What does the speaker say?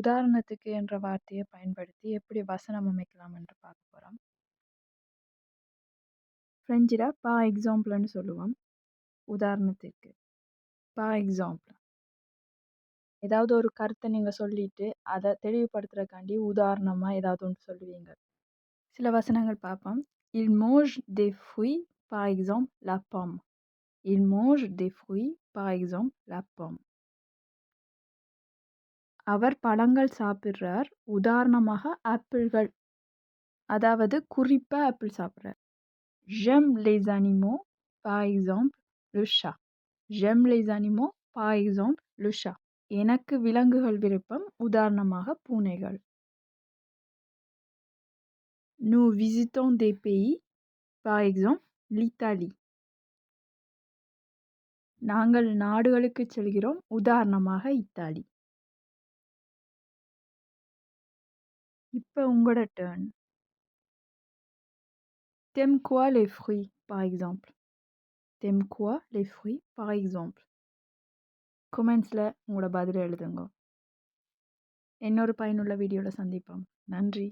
உதாரணத்துக்கு என்ற வார்த்தையை பயன்படுத்தி எப்படி வசனம் அமைக்கலாம் என்று பார்க்க போகிறோம் ஃப்ரெஞ்சில் பா எக்ஸாம்பிள்னு சொல்லுவோம். உதாரணத்துக்கு பா எக்ஸாம்பிள் ஏதாவது ஒரு கருத்தை நீங்கள் சொல்லிட்டு அதை தெளிவுபடுத்துறதுக்காண்டி உதாரணமாக ஏதாவது ஒன்று சொல்லுவீங்க. சில வசனங்கள் பார்ப்போம். இல் மோஜ் தே ஃபுய் பா எக்ஸாம் லப்பாம் இல் மோஜ் தி ஃபுய் பா எக்ஸாம் லப்பாம். அவர் பழங்கள் சாப்பிட்றார் உதாரணமாக ஆப்பிள்கள் அதாவது குறிப்பாக ஆப்பிள் சாப்பிட்றார் j'aime les animaux par exemple le chat j'aime les animaux par exemple le chat எனக்கு விலங்குகள் விருப்பம் உதாரணமாக பூனைகள் nous visitons des pays par exemple l'Italie நாங்கள் நாடுகளுக்கு செல்கிறோம் உதாரணமாக இத்தாலி இப்போ உங்களோட turn T'aimes quoi les fruits, par exemple? T'aimes quoi les fruits, par exemple? கொமெண்ட்ஸில் உங்களோட பதில் எழுதுங்க இன்னொரு பயனுள்ள வீடியோவில் சந்திப்போம் நன்றி